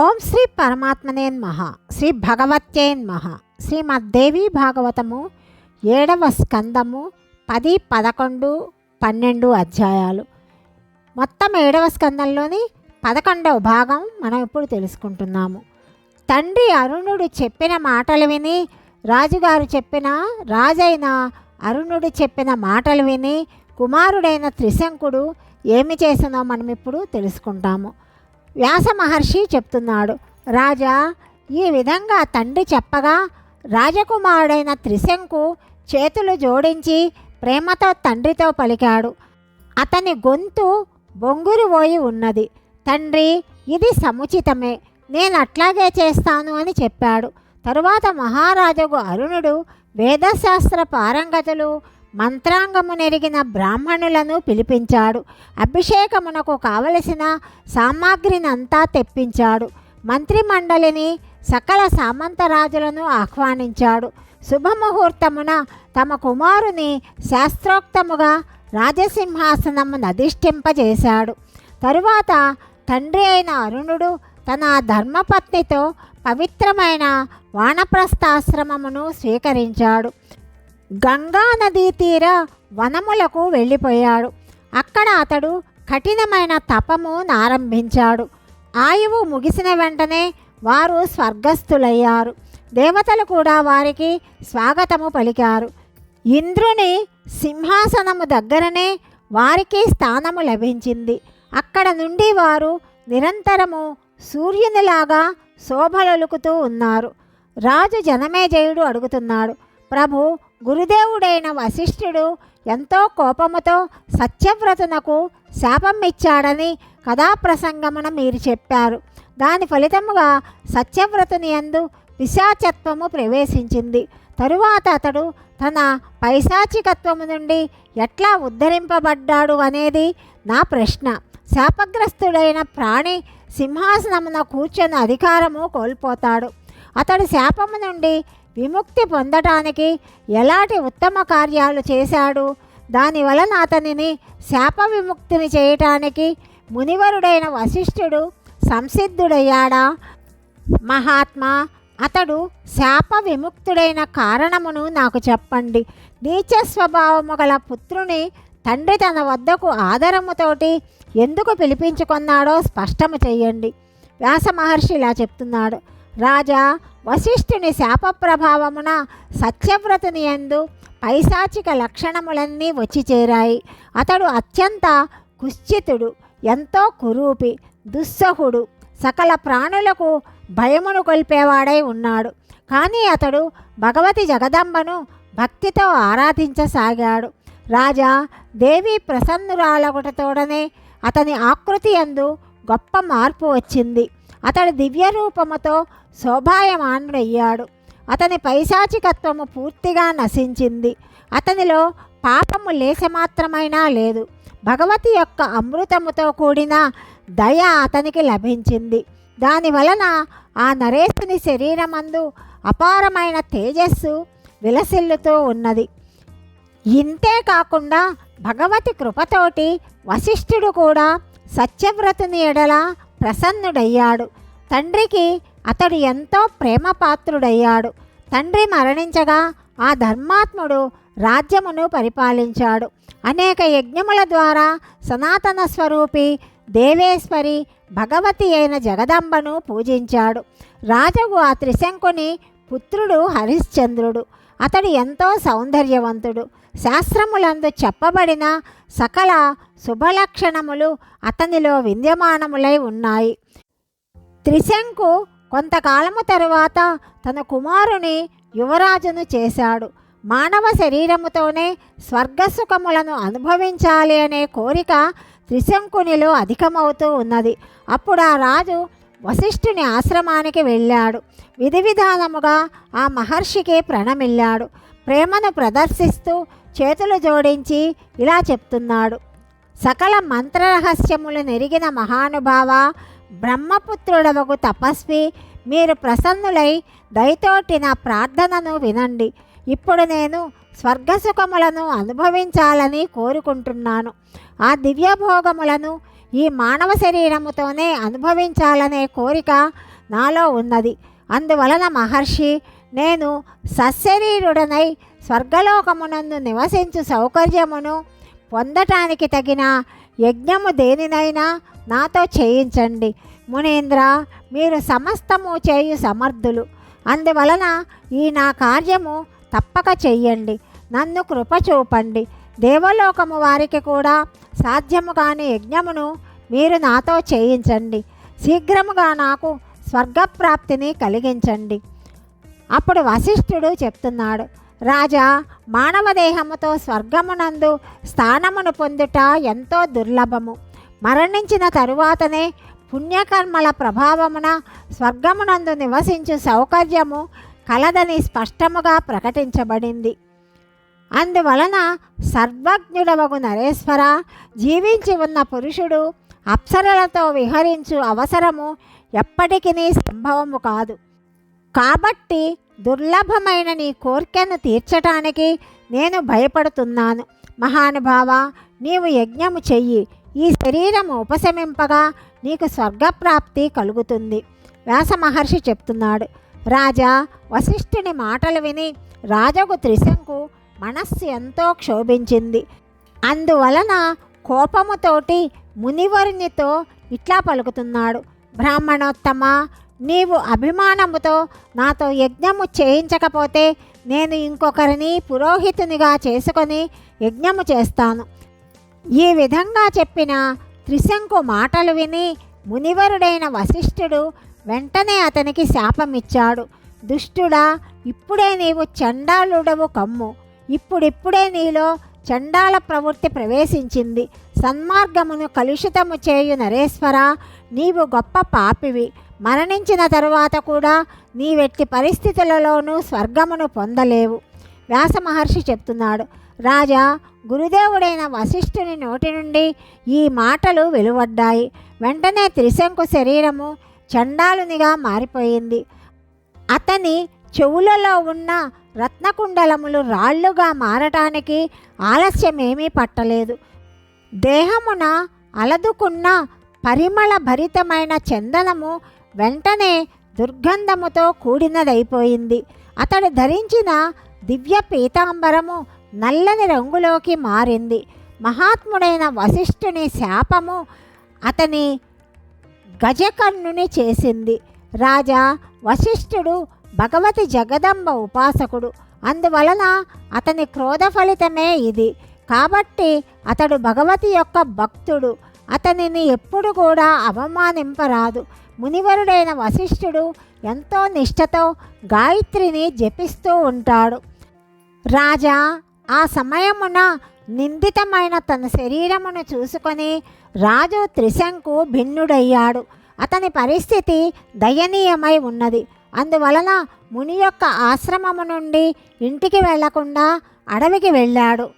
ఓం శ్రీ పరమాత్మనేన్ మహ శ్రీ భగవత్యేన్ మహ శ్రీమద్దేవి భాగవతము ఏడవ స్కందము పది పదకొండు పన్నెండు అధ్యాయాలు. మొత్తం ఏడవ స్కందంలోని పదకొండవ భాగం మనం ఇప్పుడు తెలుసుకుంటున్నాము. తండ్రి అరుణుడు చెప్పిన మాటలు విని రాజుగారు చెప్పిన రాజైన అరుణుడు చెప్పిన మాటలు విని కుమారుడైన త్రిశంకుడు ఏమి చేసినో మనం ఇప్పుడు తెలుసుకుంటాము. వ్యాస మహర్షి చెప్తున్నాడు రాజా ఈ విధంగా తండ్రి చెప్పగా రాజకుమారుడైన త్రిశంకు చేతులు జోడించి ప్రేమతో తండ్రితో పలికాడు. అతని గొంతు బొంగురు పోయి ఉన్నది. తండ్రి ఇది సముచితమే. నేను అట్లాగే చేస్తాను అని చెప్పాడు. తరువాత మహారాజుకు అరుణుడు వేదశాస్త్ర పారంగతులు మంత్రాంగము నెరిగిన బ్రాహ్మణులను పిలిపించాడు. అభిషేకమునకు కావలసిన సామాగ్రినంతా తెప్పించాడు. మంత్రిమండలిని సకల సామంతరాజులను ఆహ్వానించాడు. శుభముహూర్తమున తమ కుమారుని శాస్త్రోక్తముగా రాజసింహాసనమును అధిష్ఠింపజేశాడు. తరువాత తండ్రి అయిన అరుణుడు తన ధర్మపత్నితో పవిత్రమైన వానప్రస్థాశ్రమమును స్వీకరించాడు. గంగా నదీ తీర వనములకు వెళ్ళిపోయాడు. అక్కడ అతడు కఠినమైన తపము నారంభించాడు. ఆయువు ముగిసిన వెంటనే వారు స్వర్గస్థులయ్యారు. దేవతలు కూడా వారికి స్వాగతము పలికారు. ఇంద్రుని సింహాసనము దగ్గరనే వారికి స్థానము లభించింది. అక్కడ నుండి వారు నిరంతరము సూర్యునిలాగా శోభలొలుకుతూ ఉన్నారు. రాజు జనమేజయుడు అడుగుతున్నాడు ప్రభు గురుదేవుడైన వశిష్ఠుడు ఎంతో కోపముతో సత్యవ్రతునకు శాపం ఇచ్చాడని కథాప్రసంగమున మీరు చెప్పారు. దాని ఫలితముగా సత్యవ్రతుని యందు పిశాచత్వము ప్రవేశించింది. తరువాత అతడు తన పైశాచికత్వము నుండి ఎట్లా ఉద్ధరింపబడ్డాడు అనేది నా ప్రశ్న. శాపగ్రస్తుడైన ప్రాణి సింహాసనమున కూర్చొని అధికారము కోల్పోతాడు. అతడు శాపము నుండి విముక్తి పొందటానికి ఎలాంటి ఉత్తమ కార్యాలు చేశాడు? దాని వలన అతనిని శాప విముక్తిని చేయటానికి మునివరుడైన వశిష్ఠుడు సంసిద్ధుడయ్యాడా? మహాత్మా అతడు శాప విముక్తుడైన కారణమును నాకు చెప్పండి. నీచ స్వభావము గల పుత్రుని తండ్రి తన వద్దకు ఆదరముతోటి ఎందుకు పిలిపించుకున్నాడో స్పష్టము చెయ్యండి వ్యాస మహర్షి ఇలా చెప్తున్నాడు. రాజా వశిష్ఠుని శాప ప్రభావమున సత్యవ్రతుని ఎందు పైశాచిక లక్షణములన్నీ వచ్చి చేరాయి. అతడు అత్యంత కుశ్చితుడు ఎంతో కురూపి దుస్సహుడు సకల ప్రాణులకు భయమును కొల్పేవాడై ఉన్నాడు. కానీ అతడు భగవతి జగదంబను భక్తితో ఆరాధించసాగాడు. రాజా దేవి ప్రసన్నురాలగుటతోడనే అతని ఆకృతి అందు గొప్ప మార్పు వచ్చింది. అతడు దివ్యరూపముతో శోభాయమానుడయ్యాడు. అతని పైశాచికత్వము పూర్తిగా నశించింది. అతనిలో పాపము లేశమాత్రమైనా లేదు. భగవతి యొక్క అమృతముతో కూడిన దయ అతనికి లభించింది. దాని వలన ఆ నరేశుని శరీరమందు అపారమైన తేజస్సు విలసిల్లుతూ ఉన్నది. ఇంతే కాకుండా భగవతి కృపతోటి వశిష్ఠుడు కూడా సత్యవ్రతుని ఎడల ప్రసన్నుడయ్యాడు. తండ్రికి అతడు ఎంతో ప్రేమపాత్రుడయ్యాడు. తండ్రి మరణించగా ఆ ధర్మాత్ముడు రాజ్యమును పరిపాలించాడు. అనేక యజ్ఞముల ద్వారా సనాతన స్వరూపి దేవేశ్వరి భగవతి అయిన జగదంబను పూజించాడు. రాజుకు ఆ త్రిశంకుని పుత్రుడు హరిశ్చంద్రుడు. అతడు ఎంతో సౌందర్యవంతుడు. శాస్త్రములందు చెప్పబడిన సకల శుభలక్షణములు అతనిలో విద్యమానములై ఉన్నాయి. త్రిశంకు కొంతకాలము తరువాత తన కుమారుని యువరాజును చేశాడు. మానవ శరీరముతోనే స్వర్గసుఖములను అనుభవించాలి అనే కోరిక త్రిశంకునిలో అధికమవుతూ ఉన్నది. అప్పుడు ఆ రాజు వశిష్ఠుని ఆశ్రమానికి వెళ్ళాడు. విధి విధానముగా ఆ మహర్షికి ప్రణమిల్లాడు. ప్రేమను ప్రదర్శిస్తూ చేతులు జోడించి ఇలా చెప్తున్నాడు. సకల మంత్రరహస్యములు నెరిగిన మహానుభావ బ్రహ్మపుత్రుడవకు తపస్వి మీరు ప్రసన్నులై దయతోటి నా ప్రార్థనను వినండి. ఇప్పుడు నేను స్వర్గసుఖములను అనుభవించాలని కోరుకుంటున్నాను. ఆ దివ్యభోగములను ఈ మానవ శరీరముతోనే అనుభవించాలనే కోరిక నాలో ఉన్నది. అందువలన మహర్షి నేను సశరీరుడనై స్వర్గలోకమునందు నివసించు సౌకర్యమును పొందటానికి తగిన యజ్ఞము దేనినైనా నాతో చేయించండి. మునీంద్ర మీరు సమస్తము చేయు సమర్థులు. అందువలన ఈ నా కార్యము తప్పక చెయ్యండి. నన్ను కృప చూపండి. దేవలోకము వారికి కూడా సాధ్యము కాని యజ్ఞమును మీరు నాతో చేయించండి. శీఘ్రముగా నాకు స్వర్గప్రాప్తిని కలిగించండి. అప్పుడు వశిష్ఠుడు చెప్తున్నాడు రాజా మానవ దేహముతో స్వర్గమునందు స్థానమును పొందుట ఎంతో దుర్లభము. మరణించిన తరువాతనే పుణ్యకర్మల ప్రభావమున స్వర్గమునందు నివసించు సౌకర్యము కలదని స్పష్టముగా ప్రకటించబడింది. అందువలన సర్వజ్ఞుడవగు నరేశ్వర జీవించి ఉన్న పురుషుడు అప్సరలతో విహరించు అవసరము ఎప్పటికీ సంభవము కాదు. కాబట్టి దుర్లభమైన నీ కోర్కెను తీర్చటానికి నేను భయపడుతున్నాను. మహానుభావ నీవు యజ్ఞము చెయ్యి. ఈ శరీరము ఉపశమింపగా నీకు స్వర్గప్రాప్తి కలుగుతుంది. వ్యాస మహర్షి చెప్తున్నాడు. రాజా వశిష్ఠుని మాటలు విని రాజగు త్రిశంకు మనస్సు ఎంతో క్షోభించింది. అందువలన కోపముతోటి మునివరునితో ఇట్లా పలుకుతున్నాడు. బ్రాహ్మణోత్తమ నీవు అభిమానముతో నాతో యజ్ఞము చేయించకపోతే నేను ఇంకొకరిని పురోహితునిగా చేసుకొని యజ్ఞము చేస్తాను. ఈ విధంగా చెప్పిన త్రిశంకు మాటలు విని మునివరుడైన వశిష్ఠుడు వెంటనే అతనికి శాపమిచ్చాడు. దుష్టుడా ఇప్పుడే నీవు చండాలుడవు కమ్ము. ఇప్పుడిప్పుడే నీలో చండాల ప్రవృత్తి ప్రవేశించింది. సన్మార్గమును కలుషితము చేయు నరేశ్వర నీవు గొప్ప పాపివి. మరణించిన తరువాత కూడా నీవెట్టి పరిస్థితులలోనూ స్వర్గమును పొందలేవు. వ్యాస మహర్షి చెప్తున్నాడు రాజా గురుదేవుడైన వశిష్ఠుని నోటి నుండి ఈ మాటలు వెలువడ్డాయి. వెంటనే త్రిశంకు శరీరము చండాలునిగా మారిపోయింది. అతని చెవులలో ఉన్న రత్నకుండలములు రాళ్ళుగా మారటానికి ఆలస్యమేమీ పట్టలేదు. దేహమున అలదుకున్న పరిమళ భరితమైన చందనము వెంటనే దుర్గంధముతో కూడినదైపోయింది. అతడు ధరించిన దివ్య పీతాంబరము నల్లని రంగులోకి మారింది. మహాత్ముడైన వశిష్ఠుని శాపము అతని గజకర్ణుని చేసింది. రాజా వశిష్ఠుడు భగవతి జగదంబ ఉపాసకుడు. అందువలన అతని క్రోధ ఫలితమే ఇది. కాబట్టి అతడు భగవతి యొక్క భక్తుడు. అతనిని ఎప్పుడు కూడా అవమానింపరాదు. మునివరుడైన వశిష్ఠుడు ఎంతో నిష్ఠతో గాయత్రిని జపిస్తూ ఉంటాడు. రాజా ఆ సమయమున నిందితమైన తన శరీరమును చూసుకొని రాజు త్రిశంకు భిన్నుడయ్యాడు. అతని పరిస్థితి దయనీయమై ఉన్నది. అందువలన ముని యొక్క ఆశ్రమము నుండి ఇంటికి వెళ్ళకుండా అడవికి వెళ్ళాడు.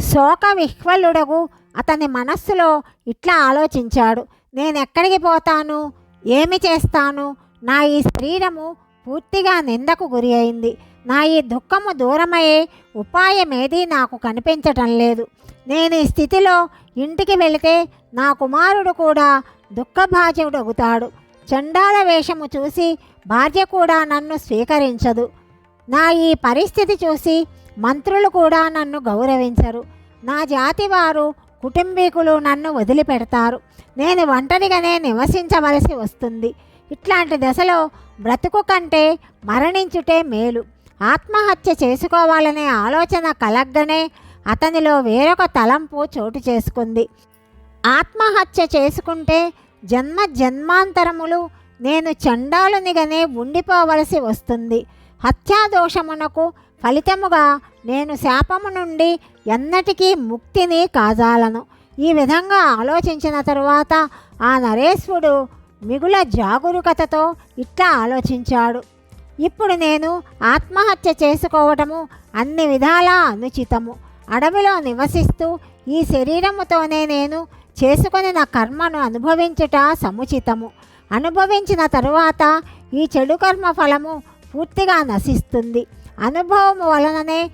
శోక విహ్వలుడగు అతని మనస్సులో ఇట్లా ఆలోచించాడు. నేను ఎక్కడికి పోతాను? ఏమి చేస్తాను? నా ఈ శరీరము పూర్తిగా నిందకు గురి అయింది. నా ఈ దుఃఖము దూరమయ్యే ఉపాయమేది నాకు కనిపించటం లేదు. నేను ఈ స్థితిలో ఇంటికి వెళితే నా కుమారుడు కూడా దుఃఖభాజుడవుతాడు చండాల వేషము చూసి భార్య కూడా నన్ను స్వీకరించదు. నా ఈ పరిస్థితి చూసి మంత్రులు కూడా నన్ను గౌరవించరు. నా జాతి వారు కుటుంబీకులు నన్ను వదిలిపెడతారు. నేను ఒంటరిగానే నివసించవలసి వస్తుంది. ఇట్లాంటి దశలో బ్రతుకు కంటే మరణించుటే మేలు. ఆత్మహత్య చేసుకోవాలనే ఆలోచన కలగ్గనే అతనిలో వేరొక తలంపు చోటు చేసుకుంది. ఆత్మహత్య చేసుకుంటే జన్మ జన్మాంతరములు నేను చండాలునిగానే ఉండిపోవలసి వస్తుంది. హత్యాదోషమునకు ఫలితముగా నేను శాపము నుండి ఎన్నటికీ ముక్తిని కాజాలను. ఈ విధంగా ఆలోచించిన తరువాత ఆ నరేశ్వరుడు మిగుల జాగరూకతతో ఇట్లా ఆలోచించాడు. ఇప్పుడు నేను ఆత్మహత్య చేసుకోవటము అన్ని విధాలా అనుచితము. అడవిలో నివసిస్తూ ఈ శరీరముతోనే నేను చేసుకొని నా కర్మను అనుభవించుట సముచితము. అనుభవించిన తరువాత ఈ చెడు కర్మ ఫలము పూర్తిగా నశిస్తుంది. అనుభవము వలననే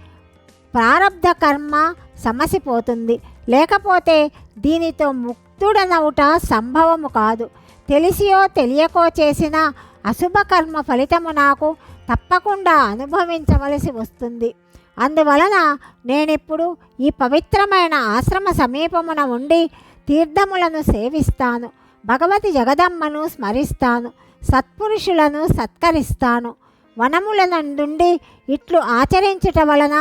ప్రారంధ కర్మ సమసిపోతుంది. లేకపోతే దీనితో ముక్తుడనవుట సంభవము కాదు. తెలిసియో తెలియకో చేసిన అశుభ కర్మ ఫలితము నాకు తప్పకుండా అనుభవించవలసి వస్తుంది. అందువలన నేనిప్పుడు ఈ పవిత్రమైన ఆశ్రమ సమీపమున ఉండి తీర్థములను సేవిస్తాను. భగవతి జగదమ్మను స్మరిస్తాను సత్పురుషులను సత్కరిస్తాను. వనముల నుండి ఇట్లు ఆచరించుట వలన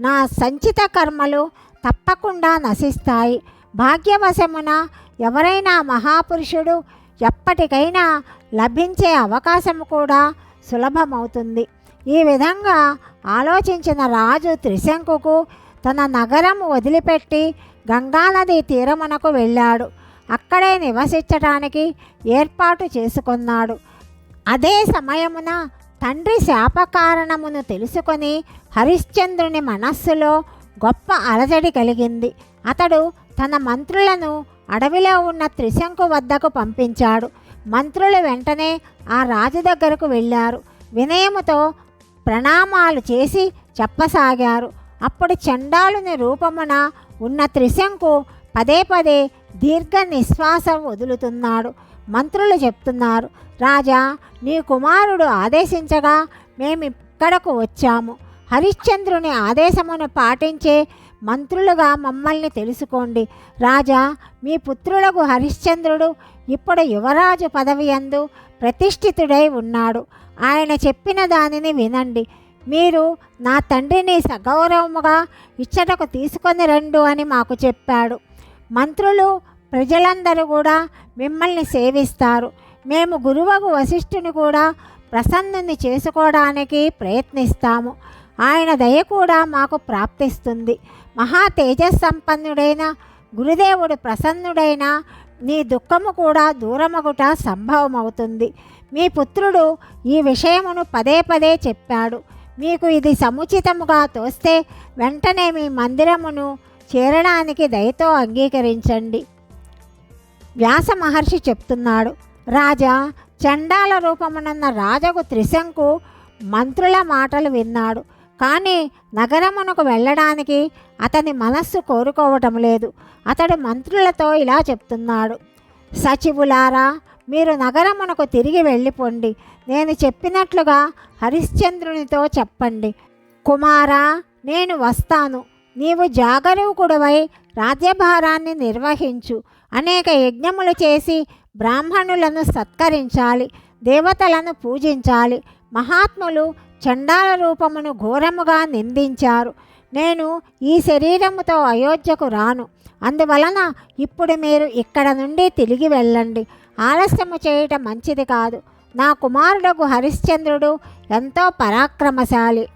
నా సంచిత కర్మలు తప్పకుండా నశిస్తాయి. భాగ్యవశమున ఎవరైనా మహాపురుషుడు ఎప్పటికైనా లభించే అవకాశం కూడా సులభమవుతుంది. ఈ విధంగా ఆలోచించిన రాజు త్రిశంకుకు తన నగరం వదిలిపెట్టి గంగానది తీరమునకు వెళ్ళాడు. అక్కడే నివసించటానికి ఏర్పాటు చేసుకున్నాడు. అదే సమయమున తండ్రి శాపకారణమును తెలుసుకొని హరిశ్చంద్రుని మనస్సులో గొప్ప అలజడి కలిగింది. అతడు తన మంత్రులను అడవిలో ఉన్న త్రిశంకు వద్దకు పంపించాడు. మంత్రులు వెంటనే ఆ రాజు దగ్గరకు వెళ్ళారు. వినయముతో ప్రణామాలు చేసి చెప్పసాగారు. అప్పుడు చండాలుని రూపమున ఉన్న త్రిశంకు పదే పదే దీర్ఘ నిశ్వాసం వదులుతున్నాడు. మంత్రులు చెప్తున్నారు రాజా నీ కుమారుడు ఆదేశించగా మేము ఇక్కడకు వచ్చాము. హరిశ్చంద్రుని ఆదేశమును పాటించే మంత్రులుగా మమ్మల్ని తెలుసుకోండి. రాజా మీ పుత్రులకు హరిశ్చంద్రుడు ఇప్పుడు యువరాజు పదవి యందు ప్రతిష్ఠితుడై ఉన్నాడు. ఆయన చెప్పిన దానిని వినండి. మీరు నా తండ్రిని సగౌరవముగా ఇచ్చటకు తీసుకొని రండు అని మాకు చెప్పాడు. మంత్రులు ప్రజలందరూ కూడా మిమ్మల్ని సేవిస్తారు. మేము గురువగు వశిష్ఠుని కూడా ప్రసన్నుని చేసుకోవడానికి ప్రయత్నిస్తాము. ఆయన దయ కూడా మాకు ప్రాప్తిస్తుంది. మహా తేజస్సంపన్నుడైన గురుదేవుడు ప్రసన్నుడైన నీ దుఃఖము కూడా దూరమగుట సంభవమవుతుంది. మీ పుత్రుడు ఈ విషయమును పదే పదే చెప్పాడు. మీకు ఇది సముచితముగా తోస్తే వెంటనే మీ మందిరమును చేరడానికి దయతో అంగీకరించండి. వ్యాస మహర్షి చెప్తున్నాడు రాజా చండాల రూపమునున్న రాజకు త్రిశంకు మంత్రుల మాటలు విన్నాడు. కానీ నగరమునకు వెళ్ళడానికి అతని మనస్సు కోరుకోవటం లేదు. అతడు మంత్రులతో ఇలా చెప్తున్నాడు సచివులారా మీరు నగరమునకు తిరిగి వెళ్ళిపోండి. నేను చెప్పినట్లుగా హరిశ్చంద్రునితో చెప్పండి. కుమారా నేను వస్తాను. నీవు జాగరూకుడవై రాజ్యభారాన్ని నిర్వహించు. అనేక యజ్ఞములు చేసి బ్రాహ్మణులను సత్కరించాలి దేవతలను పూజించాలి. మహాత్ములు చండాల రూపమును ఘోరముగా నిందించారు. నేను ఈ శరీరముతో అయోధ్యకు రాను. అందువలన ఇప్పుడు మీరు ఇక్కడ నుండి తిరిగి వెళ్ళండి. ఆలస్యము చేయటం మంచిది కాదు. నా కుమారుడకు హరిశ్చంద్రుడు ఎంతో పరాక్రమశాలి.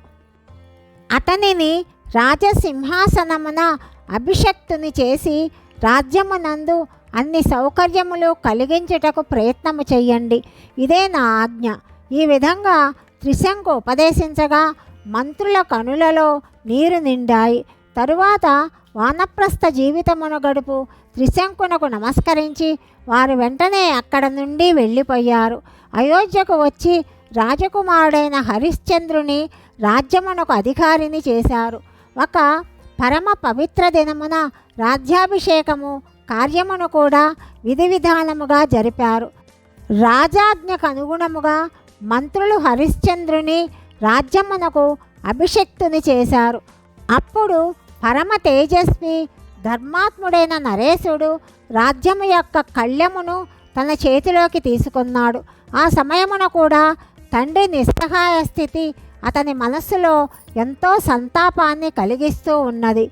అతనిని రాజసింహాసనమున అభిషక్తుని చేసి రాజ్యమునందు అన్ని సౌకర్యములు కలిగించుటకు ప్రయత్నము చేయండి. ఇదే నా ఆజ్ఞ. ఈ విధంగా త్రిశంకు ఉపదేశించగా మంత్రుల కనులలో నీరు నిండాయి. తరువాత వానప్రస్థ జీవితమును గడుపు త్రిశంకునకు నమస్కరించి వారు వెంటనే అక్కడ నుండి వెళ్ళిపోయారు. అయోధ్యకు వచ్చి రాజకుమారుడైన హరిశ్చంద్రుని రాజ్యమునకు అధికారిని చేశారు. ఒక పరమ పవిత్ర దినమున రాజ్యాభిషేకము కార్యమును కూడా విధి విధానముగా జరిపారు. రాజాజ్ఞకు అనుగుణముగా మంత్రులు హరిశ్చంద్రుని రాజ్యమునకు అభిషక్తుని చేశారు. అప్పుడు పరమ తేజస్వి ధర్మాత్ముడైన నరేశుడు రాజ్యము యొక్క కళ్యమును తన చేతిలోకి తీసుకున్నాడు. ఆ సమయమున కూడా తండ్రి నిస్సహాయ స్థితి అతని మనస్సులో ఎంతో సంతాపాన్ని కలిగిస్తూ ఉన్నది.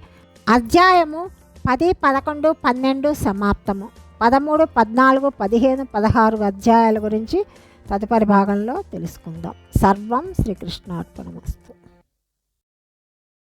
అధ్యాయము పది పదకొండు పన్నెండు సమాప్తము. పదమూడు పద్నాలుగు పదిహేను పదహారు అధ్యాయాల గురించి తదుపరి భాగంలో తెలుసుకుందాం. సర్వం శ్రీకృష్ణార్పణమస్తు.